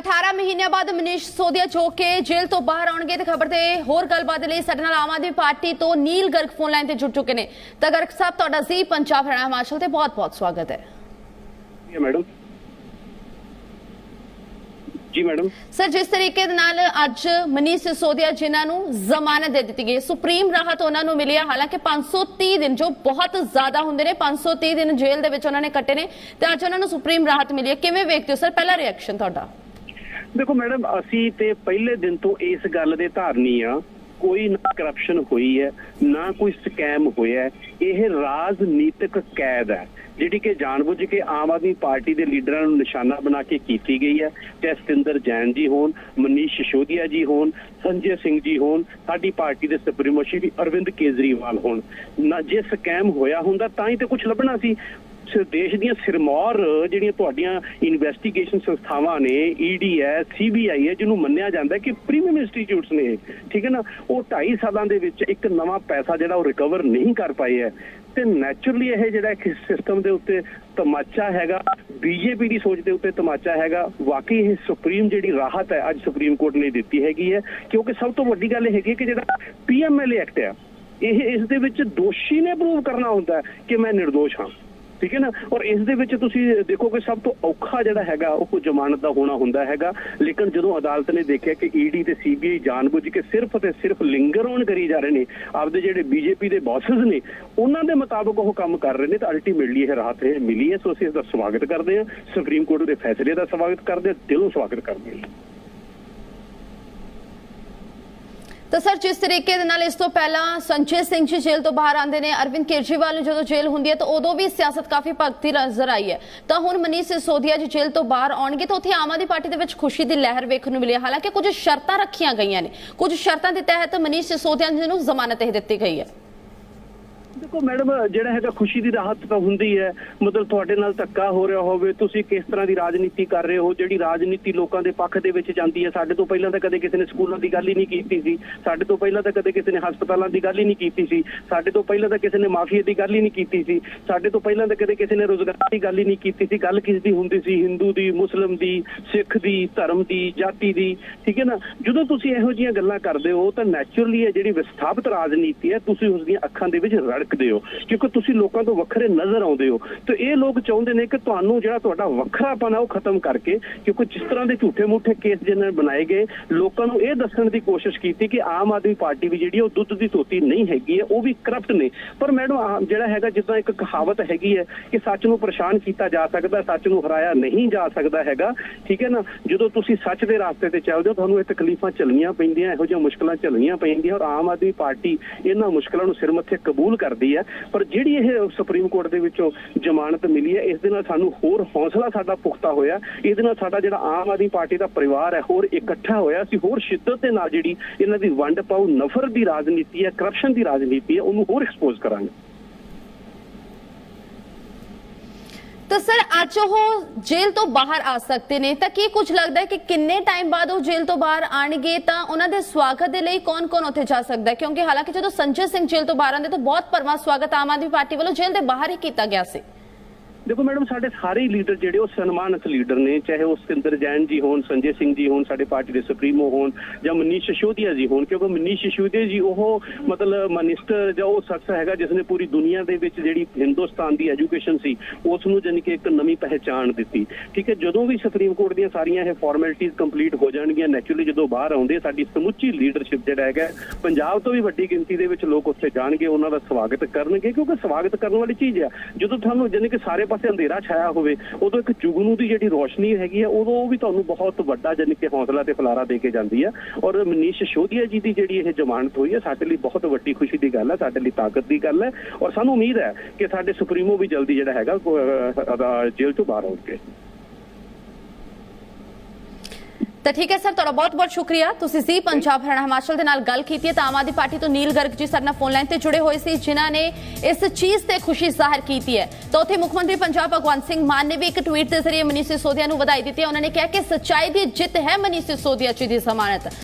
ਤਾਂ 18 ਮਹੀਨਿਆਂ ਬਾਅਦ ਮਨੀਸ਼ ਸੋਦੀਆ ਜੋ ਕਿ ਜੇਲ੍ਹ ਤੋਂ ਬਾਹਰ ਆਉਣਗੇ ਤੇ ਖਬਰ ਤੇ ਹੋਰ ਗੱਲਬਾਤ ਲਈ ਸਾਡੇ ਨਾਲ ਆਮ ਆਦਮੀ ਪਾਰਟੀ ਤੋਂ ਨੀਲ ਗਰਗ ਫੋਨ ਲਾਈਨ ਤੇ ਜੁੜ ਚੁੱਕੇ ਨੇ। ਤਾਂ ਗਰਗ ਸਾਹਿਬ ਤੁਹਾਡਾ ਜੀ ਪੰਜਾਬ ਹਰਿਆਣਾ ਹਿਮਾਚਲ ਤੇ ਬਹੁਤ-ਬਹੁਤ ਸਵਾਗਤ ਹੈ। ਜੀ ਮੈਡਮ। ਜੀ ਮੈਡਮ। ਸਰ ਜਿਸ ਤਰੀਕੇ ਦੇ ਨਾਲ ਅੱਜ ਮਨੀਸ਼ ਸਿਸੋਦੀਆ ਜਿਨ੍ਹਾਂ ਨੂੰ ਜ਼ਮਾਨਤ ਦੇ ਦਿੱਤੀ ਗਈ ਸੁਪਰੀਮ ਰਾਹਤ ਉਹਨਾਂ ਨੂੰ ਮਿਲੀ ਹੈ ਹਾਲਾਂਕਿ 530 ਦਿਨ ਜੋ ਬਹੁਤ ਜ਼ਿਆਦਾ ਹੁੰਦੇ ਨੇ 530 ਦਿਨ ਜੇਲ੍ਹ ਦੇ ਵਿੱਚ ਉਹਨਾਂ ਨੇ ਕੱਟੇ ਨੇ ਤੇ ਅੱਜ ਉਹਨਾਂ ਨੂੰ ਸੁਪਰੀਮ ਰਾਹਤ ਮਿਲੀ ਹੈ। ਕਿਵੇਂ ਵੇਖਦੇ ਹੋ ਸਰ? ਪਹਿਲਾ ਰਿਐਕਸ਼ਨ ਤੁਹਾਡਾ। ਦੇਖੋ ਮੈਡਮ, ਅਸੀਂ ਤੇ ਪਹਿਲੇ ਦਿਨ ਤੋਂ ਇਸ ਗੱਲ ਦੇ ਧਾਰਨੀ ਆ, ਕੋਈ ਨਾ ਕਰਪਸ਼ਨ ਹੋਈ ਹੈ, ਨਾ ਕੋਈ ਸਕੈਮ ਹੋਇਆ ਹੈ, ਇਹ ਰਾਜਨੀਤਿਕ ਕੈਦ ਹੈ, ਜਿਹੜੀ ਕਿ ਜਾਣਬੁੱਝ ਕੇ ਆਮ ਆਦਮੀ ਪਾਰਟੀ ਦੇ ਲੀਡਰਾਂ ਨੂੰ ਨਿਸ਼ਾਨਾ ਬਣਾ ਕੇ ਕੀਤੀ ਗਈ ਹੈ, ਚਾਹੇ ਸਤਿੰਦਰ ਜੈਨ ਜੀ ਹੋਣ, ਮਨੀਸ਼ ਸਿਸੋਦੀਆ ਜੀ ਹੋਣ, ਸੰਜੇ ਸਿੰਘ ਜੀ ਹੋਣ, ਸਾਡੀ ਪਾਰਟੀ ਦੇ ਸੁਪਰੀਮੋ ਸ਼੍ਰੀ ਅਰਵਿੰਦ ਕੇਜਰੀਵਾਲ ਹੋਣ। ਨਾ ਜੇ ਸਕੈਮ ਹੋਇਆ ਹੁੰਦਾ, ਤਾਂ ਹੀ ਤੇ ਕੁਝ ਲੱਭਣਾ ਸੀ। ਦੇਸ਼ ਦੀਆਂ ਸਿਰਮੌਰ ਜਿਹੜੀਆਂ ਤੁਹਾਡੀਆਂ ਇਨਵੈਸਟੀਗੇਸ਼ਨ ਸੰਸਥਾਵਾਂ ਨੇ ਈਡੀ ਹੈ ਸੀਬੀਆਈ ਹੈ ਜਿਹਨੂੰ ਮੰਨਿਆ ਜਾਂਦਾ ਕਿ ਪ੍ਰੀਮੀਅਮ ਇੰਸਟੀਚਿਊਟਸ ਨੇ ਇਹ, ਠੀਕ ਹੈ ਨਾ? ਉਹ 2.5 ਸਾਲਾਂ ਦੇ ਵਿੱਚ ਇੱਕ ਨਵਾਂ ਪੈਸਾ ਜਿਹੜਾ ਉਹ ਰਿਕਵਰ ਨਹੀਂ ਕਰ ਪਾਏ ਹੈ। ਤੇ ਨੈਚੁਰਲੀ ਇਹ ਜਿਹੜਾ ਇੱਕ ਸਿਸਟਮ ਦੇ ਉੱਤੇ ਤਮਾਚਾ ਹੈਗਾ ਬੀਜੇਪੀ ਦੀ ਸੋਚ ਦੇ ਉੱਤੇ ਤਮਾਚਾ ਹੈਗਾ। ਵਾਕਈ ਇਹ ਸੁਪਰੀਮ ਜਿਹੜੀ ਰਾਹਤ ਹੈ ਅੱਜ ਸੁਪਰੀਮ ਕੋਰਟ ਨੇ ਦਿੱਤੀ ਹੈਗੀ ਹੈ ਕਿਉਂਕਿ ਸਭ ਤੋਂ ਵੱਡੀ ਗੱਲ ਇਹ ਹੈਗੀ ਕਿ ਜਿਹੜਾ ਪੀਐਮਐਲਏ ਐਕਟ ਹੈ ਇਹ ਇਸ ਦੇ ਵਿੱਚ ਦੋਸ਼ੀ ਨੇ ਪ੍ਰੂਵ ਕਰਨਾ ਹੁੰਦਾ ਕਿ ਮੈਂ નિર્ਦੋਸ਼ ਹਾਂ। ਠੀਕ ਹੈ ਨਾ? ਔਰ ਇਸ ਦੇ ਵਿੱਚ ਤੁਸੀਂ ਦੇਖੋ ਕਿ ਸਭ ਤੋਂ ਔਖਾ ਜਿਹੜਾ ਹੈਗਾ, ਉਹ ਕੋਈ ਜ਼ਮਾਨਤ ਦਾ ਹੋਣਾ ਹੁੰਦਾ ਹੈਗਾ। ਲੇਕਿਨ ਜਦੋਂ ਅਦਾਲਤ ਨੇ ਦੇਖਿਆ ਕਿ ਈਡੀ ਤੇ ਸੀਬੀਆਈ ਜਾਣਬੁੱਝ ਕੇ ਸਿਰਫ ਤੇ ਸਿਰਫ ਲਿੰਗਰ ਔਨ ਕਰੀ ਜਾ ਰਹੇ ਨੇ, ਆਪਦੇ ਜਿਹੜੇ ਬੀਜੇਪੀ ਦੇ ਬੌਸਸ ਨੇ, ਉਹਨਾਂ ਦੇ ਮੁਤਾਬਕ ਉਹ ਕੰਮ ਕਰ ਰਹੇ ਨੇ ਤਾਂ ਅਲਟੀਮੇਟਲੀ ਇਹ ਰਾਹਤ ਇਹ ਮਿਲੀ ਹੈ। ਸੋ ਅਸੀਂ ਇਸ ਦਾ ਸਵਾਗਤ ਕਰਦੇ ਹਾਂ। ਸੁਪਰੀਮ ਕੋਰਟ ਦੇ ਫੈਸਲੇ ਦਾ ਸਵਾਗਤ ਕਰਦੇ ਹਾਂ, ਦਿਲੋਂ ਸਵਾਗਤ ਕਰਦੇ ਹਾਂ। ਤਾਂ ਸਰ, ਜਿਸ ਤਰੀਕੇ ਦੇ ਨਾਲ ਇਸ ਤੋਂ ਪਹਿਲਾਂ ਸੰਜੇ ਸਿੰਘ ਜੀ ਜੇਲ੍ਹ ਤੋਂ ਬਾਹਰ ਆਉਂਦੇ ਨੇ, ਅਰਵਿੰਦ ਕੇਜਰੀਵਾਲ ਨੂੰ ਜਦੋਂ ਜੇਲ੍ਹ ਹੁੰਦੀ ਹੈ, ਤਾਂ ਉਦੋਂ ਵੀ ਸਿਆਸਤ ਕਾਫੀ ਭਗਤੀ ਨਜ਼ਰ ਆਈ ਹੈ। ਤਾਂ ਹੁਣ ਮਨੀਸ਼ ਸਿਸੋਦੀਆ ਜੀ ਜੇਲ੍ਹ ਤੋਂ ਬਾਹਰ ਆਉਣਗੇ, ਤਾਂ ਉੱਥੇ ਆਮ ਆਦਮੀ ਪਾਰਟੀ ਦੇ ਵਿੱਚ ਖੁਸ਼ੀ ਦੀ ਲਹਿਰ ਵੇਖਣ ਨੂੰ ਮਿਲੀ ਹਾਲਾਂਕਿ ਕੁਝ ਸ਼ਰਤਾਂ ਰੱਖੀਆਂ ਗਈਆਂ ਨੇ। ਕੁਝ ਸ਼ਰਤਾਂ ਦੇ ਤਹਿਤ ਮਨੀਸ਼ ਸਿਸੋਦੀਆ ਜੀ ਨੂੰ ਜ਼ਮਾਨਤ ਇਹ ਦਿੱਤੀ ਗਈ ਹੈ। ਦੇਖੋ ਮੈਡਮ, ਜਿਹੜਾ ਹੈਗਾ ਖੁਸ਼ੀ ਦੀ ਰਾਹਤ ਤਾਂ ਹੁੰਦੀ ਹੈ, ਮਤਲਬ ਤੁਹਾਡੇ ਨਾਲ ਧੱਕਾ ਹੋ ਰਿਹਾ ਹੋਵੇ, ਤੁਸੀਂ ਕਿਸ ਤਰ੍ਹਾਂ ਦੀ ਰਾਜਨੀਤੀ ਕਰ ਰਹੇ ਹੋ, ਜਿਹੜੀ ਰਾਜਨੀਤੀ ਲੋਕਾਂ ਦੇ ਪੱਖ ਦੇ ਵਿੱਚ ਜਾਂਦੀ ਹੈ, ਸਾਡੇ ਤੋਂ ਪਹਿਲਾਂ ਤਾਂ ਕਦੇ ਕਿਸੇ ਨੇ ਸਕੂਲਾਂ ਦੀ ਗੱਲ ਹੀ ਨਹੀਂ ਕੀਤੀ ਸੀ, ਸਾਡੇ ਤੋਂ ਪਹਿਲਾਂ ਤਾਂ ਕਦੇ ਕਿਸੇ ਨੇ ਹਸਪਤਾਲਾਂ ਦੀ ਗੱਲ ਹੀ ਨਹੀਂ ਕੀਤੀ ਸੀ, ਸਾਡੇ ਤੋਂ ਪਹਿਲਾਂ ਤਾਂ ਕਿਸੇ ਨੇ ਮਾਫੀਆ ਦੀ ਗੱਲ ਹੀ ਨਹੀਂ ਕੀਤੀ ਸੀ, ਸਾਡੇ ਤੋਂ ਪਹਿਲਾਂ ਤਾਂ ਕਦੇ ਕਿਸੇ ਨੇ ਰੋਜ਼ਗਾਰ ਦੀ ਗੱਲ ਹੀ ਨਹੀਂ ਕੀਤੀ ਸੀ, ਗੱਲ ਕਿਸ ਦੀ ਹੁੰਦੀ ਸੀ, ਹਿੰਦੂ ਦੀ, ਮੁਸਲਮ ਦੀ, ਸਿੱਖ ਦੀ, ਧਰਮ ਦੀ, ਜਾਤੀ ਦੀ, ਠੀਕ ਹੈ ਨਾ? ਜਦੋਂ ਤੁਸੀਂ ਇਹੋ ਜਿਹੀਆਂ ਗੱਲਾਂ ਕਰਦੇ ਹੋ, ਤਾਂ ਨੈਚੁਰਲੀ ਹੈ ਜਿਹੜੀ ਵਿਸਥਾਪਿਤ ਰਾਜਨੀਤੀ ਹੈ, ਤੁਸੀਂ ਉਸ ਦੀਆਂ ਅੱਖਾਂ ਦੇ ਵਿੱਚ ਰੜ ਸਕਦੇ ਹੋ, ਕਿਉਂਕਿ ਤੁਸੀਂ ਲੋਕਾਂ ਤੋਂ ਵੱਖਰੇ ਨਜ਼ਰ ਆਉਂਦੇ ਹੋ। ਤੇ ਇਹ ਲੋਕ ਚਾਹੁੰਦੇ ਨੇ ਕਿ ਤੁਹਾਨੂੰ ਜਿਹੜਾ ਤੁਹਾਡਾ ਵੱਖਰਾਪਨ ਹੈ ਉਹ ਖਤਮ ਕਰਕੇ, ਕਿਉਂਕਿ ਜਿਸ ਤਰ੍ਹਾਂ ਦੇ ਝੂਠੇ ਮੂਠੇ ਕੇਸ ਜਿਹਨਾਂ ਨੇ ਬਣਾਏ ਗਏ, ਲੋਕਾਂ ਨੂੰ ਇਹ ਦੱਸਣ ਦੀ ਕੋਸ਼ਿਸ਼ ਕੀਤੀ ਕਿ ਆਮ ਆਦਮੀ ਪਾਰਟੀ ਵੀ ਜਿਹੜੀ ਉਹ ਦੁੱਧ ਦੀ ਧੋਤੀ ਨਹੀਂ ਹੈਗੀ ਹੈ, ਉਹ ਵੀ ਕਰਪਟ ਨੇ। ਪਰ ਮੈਡਮ, ਆਹ ਜਿਹੜਾ ਹੈਗਾ, ਜਿੱਦਾਂ ਇੱਕ ਕਹਾਵਤ ਹੈਗੀ ਹੈ ਕਿ ਸੱਚ ਨੂੰ ਪਰੇਸ਼ਾਨ ਕੀਤਾ ਜਾ ਸਕਦਾ, ਸੱਚ ਨੂੰ ਹਰਾਇਆ ਨਹੀਂ ਜਾ ਸਕਦਾ ਹੈਗਾ, ਠੀਕ ਹੈ ਨਾ? ਜਦੋਂ ਤੁਸੀਂ ਸੱਚ ਦੇ ਰਸਤੇ ਤੇ ਚੱਲਦੇ ਹੋ, ਤੁਹਾਨੂੰ ਇਹ ਤਕਲੀਫਾਂ ਝੱਲਣੀਆਂ ਪੈਂਦੀਆਂ, ਇਹੋ ਜਿਹੀਆਂ ਮੁਸ਼ਕਲਾਂ ਝੱਲਣੀਆਂ ਪੈਂਦੀਆਂ ਔਰ ਆਮ ਆਦਮੀ ਪਾਰਟੀ ਇਹਨਾਂ ਮੁਸ਼ਕਲਾਂ ਨੂੰ ਸਿਰ ਮੱਥੇ ਕਬੂਲ ਕਰਦੀ ਹੈ, ਪਰ ਜਿਹੜੀ ਇਹ ਸੁਪਰੀਮ ਕੋਰਟ ਦੇ ਵਿੱਚੋਂ ਜ਼ਮਾਨਤ ਮਿਲੀ ਹੈ, ਇਸ ਦੇ ਨਾਲ ਸਾਨੂੰ ਹੋਰ ਹੌਸਲਾ ਸਾਡਾ ਪੁਖਤਾ ਹੋਇਆ, ਇਹਦੇ ਨਾਲ ਸਾਡਾ ਜਿਹੜਾ ਆਮ ਆਦਮੀ ਪਾਰਟੀ ਦਾ ਪਰਿਵਾਰ ਹੈ, ਹੋਰ ਇਕੱਠਾ ਹੋਇਆ, ਅਸੀਂ ਹੋਰ ਸ਼ਿੱਦਤ ਦੇ ਨਾਲ ਜਿਹੜੀ ਇਹਨਾਂ ਦੀ ਵੰਡ ਪਾਉ ਨਫ਼ਰਤ ਦੀ ਰਾਜਨੀਤੀ ਹੈ ਕਰਪਸ਼ਨ ਦੀ ਰਾਜਨੀਤੀ ਹੈ, ਉਹਨੂੰ ਹੋਰ ਐਕਸਪੋਜ਼ ਕਰਾਂਗੇ। ਤਾਂ ਸਰ, ਅੱਜ ਉਹ ਜੇਲ੍ਹ ਤੋਂ ਬਾਹਰ ਆ ਸਕਦੇ ਨੇ। ਤਾਂ ਕੀ ਕੁਝ ਲੱਗਦਾ ਹੈ ਕਿ ਕਿੰਨੇ ਟਾਈਮ ਬਾਅਦ ਉਹ ਜੇਲ੍ਹ ਤੋਂ ਬਾਹਰ ਆਣਗੇ? ਤਾਂ ਉਹਨਾਂ ਦੇ ਸਵਾਗਤ ਦੇ ਲਈ ਕੌਣ-ਕੌਣ ਉੱਥੇ ਜਾ ਸਕਦਾ ਹੈ? ਕਿਉਂਕਿ ਹਾਲਾਂਕਿ ਜਦੋਂ ਸੰਜੇ ਸਿੰਘ ਜੇਲ੍ਹ ਤੋਂ ਬਾਹਰ ਆਉਂਦੇ ਤਾਂ ਬਹੁਤ ਪਰਮਾ ਸਵਾਗਤ ਆਮ ਆਦਮੀ ਪਾਰਟੀ ਵੱਲੋਂ ਜੇਲ੍ਹ ਦੇ ਬਾਹਰ ਹੀ ਕੀਤਾ ਗਿਆ ਸੀ। ਦੇਖੋ ਮੈਡਮ, ਸਾਡੇ ਸਾਰੇ ਹੀ ਲੀਡਰ ਜਿਹੜੇ, ਉਹ ਸਨਮਾਨਿਤ ਲੀਡਰ ਨੇ, ਚਾਹੇ ਉਹ ਸਤਿੰਦਰ ਜੈਨ ਜੀ ਹੋਣ, ਸੰਜੇ ਸਿੰਘ ਜੀ ਹੋਣ, ਸਾਡੇ ਪਾਰਟੀ ਦੇ ਸੁਪਰੀਮੋ ਹੋਣ, ਜਾਂ ਮਨੀਸ਼ ਸਿਸੋਦੀਆ ਜੀ ਹੋਣ, ਕਿਉਂਕਿ ਮਨੀਸ਼ ਸਿਸੋਦੀਆ ਜੀ ਉਹ ਮਤਲਬ ਮਿਨਿਸਟਰ ਜਾਂ ਉਹ ਸ਼ਖਸ ਹੈਗਾ ਜਿਸ ਨੇ ਪੂਰੀ ਦੁਨੀਆ ਦੇ ਵਿੱਚ ਜਿਹੜੀ ਹਿੰਦੁਸਤਾਨ ਦੀ ਐਜੂਕੇਸ਼ਨ ਸੀ, ਉਸ ਨੂੰ ਜਾਣੀ ਕਿ ਇੱਕ ਨਵੀਂ ਪਹਿਚਾਣ ਦਿੱਤੀ। ਠੀਕ ਹੈ, ਜਦੋਂ ਵੀ ਸੁਪਰੀਮ ਕੋਰਟ ਦੀਆਂ ਸਾਰੀਆਂ ਇਹ ਫਾਰਮੈਲਿਟੀਆਂ ਕੰਪਲੀਟ ਹੋ ਜਾਣਗੀਆਂ ਨੈਚੁਰਲੀ ਜਦੋਂ ਬਾਹਰ ਆਉਂਦੇ, ਸਾਡੀ ਸਮੁੱਚੀ ਲੀਡਰਸ਼ਿਪ ਜਿਹੜਾ ਹੈਗਾ, ਪੰਜਾਬ ਤੋਂ ਵੀ ਵੱਡੀ ਗਿਣਤੀ ਦੇ ਵਿੱਚ ਲੋਕ ਉੱਥੇ ਜਾਣਗੇ, ਉਹਨਾਂ ਦਾ ਸਵਾਗਤ ਕਰਨਗੇ, ਕਿਉਂਕਿ ਸਵਾਗਤ ਕਰਨ ਵਾਲੀ ਚੀਜ਼ ਆ। ਜਦੋਂ ਤੁਹਾਨੂੰ ਜਾਣੀ ਕਿ ਸਾਰੇ ਪਾਸੇ ਅੰਧੇਰਾ ਛਾਇਆ ਹੋਵੇ, ਉਦੋਂ ਇੱਕ ਜੁਗਨੂ ਦੀ ਜਿਹੜੀ ਰੋਸ਼ਨੀ ਹੈਗੀ ਆ, ਉਦੋਂ ਉਹ ਵੀ ਤੁਹਾਨੂੰ ਬਹੁਤ ਵੱਡਾ ਜਾਣੀ ਕਿ ਹੌਸਲਾ ਤੇ ਫਲਾਰਾ ਦੇ ਕੇ ਜਾਂਦੀ ਆ। ਔਰ ਮਨੀਸ਼ ਸ਼ੋਧੀਆ ਜੀ ਦੀ ਜਿਹੜੀ ਇਹ ਜ਼ਮਾਨਤ ਹੋਈ ਹੈ ਸਾਡੇ ਲਈ ਬਹੁਤ ਵੱਡੀ ਖੁਸ਼ੀ ਦੀ ਗੱਲ ਹੈ ਸਾਡੇ ਲਈ ਤਾਕਤ ਦੀ ਗੱਲ ਹੈ ਔਰ ਸਾਨੂੰ ਉਮੀਦ ਹੈ ਕਿ ਸਾਡੇ ਸੁਪਰੀਮੋ ਵੀ ਜਲਦੀ ਜਿਹੜਾ ਹੈਗਾ ਜੇਲ੍ਹ ਤੋਂ ਬਾਹਰ ਆਉਣਗੇ। ਤਾਂ ਠੀਕ ਹੈ ਸਰ, ਤੁਹਾਡਾ ਬਹੁਤ-ਬਹੁਤ ਸ਼ੁਕਰੀਆ। ਤੁਸੀਂ ਸੀ ਪੰਜਾਬ, ਹਰਿਆਣਾ, ਹਿਮਾਚਲ ਦੇ ਨਾਲ ਗੱਲ ਕੀਤੀ ਹੈ ਤਾਂ ਆਮ ਆਦਮੀ ਪਾਰਟੀ ਤੋਂ ਨੀਲ ਗਰਗ ਜੀ ਸਰ ਨਾਲ ਫੋਨ ਲਾਈਨ ਤੇ ਜੁੜੇ ਹੋਏ ਸੀ, ਜਿਨ੍ਹਾਂ ਨੇ ਇਸ ਚੀਜ਼ ਤੇ ਖੁਸ਼ੀ ਜ਼ਾਹਰ ਕੀਤੀ ਹੈ। ਤਾਂ ਉੱਥੇ ਮੁੱਖ ਮੰਤਰੀ ਪੰਜਾਬ ਭਗਵੰਤ ਸਿੰਘ ਮਾਨ ਨੇ ਵੀ ਇੱਕ ਟਵੀਟ ਦੇ ਜ਼ਰੀਏ ਮਨੀਸ਼ ਸਿਸੋਦੀਆ ਨੂੰ ਵਧਾਈ ਦਿੱਤੀ ਹੈ। ਉਹਨਾਂ ਨੇ ਕਿਹਾ ਕਿ ਸੱਚਾਈ ਦੀ ਜਿੱਤ ਹੈ ਮਨੀਸ਼ ਸਿਸੋਦੀਆ ਜੀ ਦੀ ਜ਼ਮਾਨਤ।